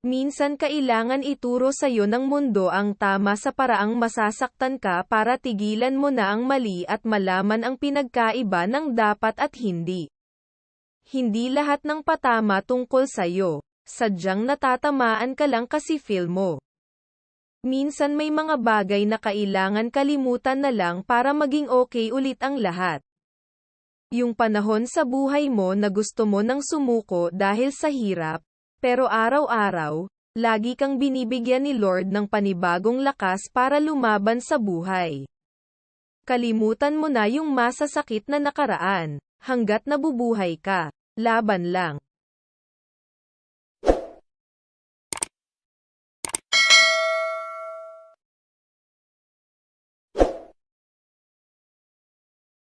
Minsan kailangan ituro sa'yo ng mundo ang tama sa paraang masasaktan ka para tigilan mo na ang mali at malaman ang pinagkaiba ng dapat at hindi. Hindi lahat ng patama tungkol sa'yo. Sadyang natatamaan ka lang kasi feel mo. Minsan may mga bagay na kailangan kalimutan na lang para maging okay ulit ang lahat. Yung panahon sa buhay mo na gusto mo nang sumuko dahil sa hirap, pero araw-araw, lagi kang binibigyan ni Lord ng panibagong lakas para lumaban sa buhay. Kalimutan mo na yung masasakit na nakaraan, hanggat nabubuhay ka. Laban lang.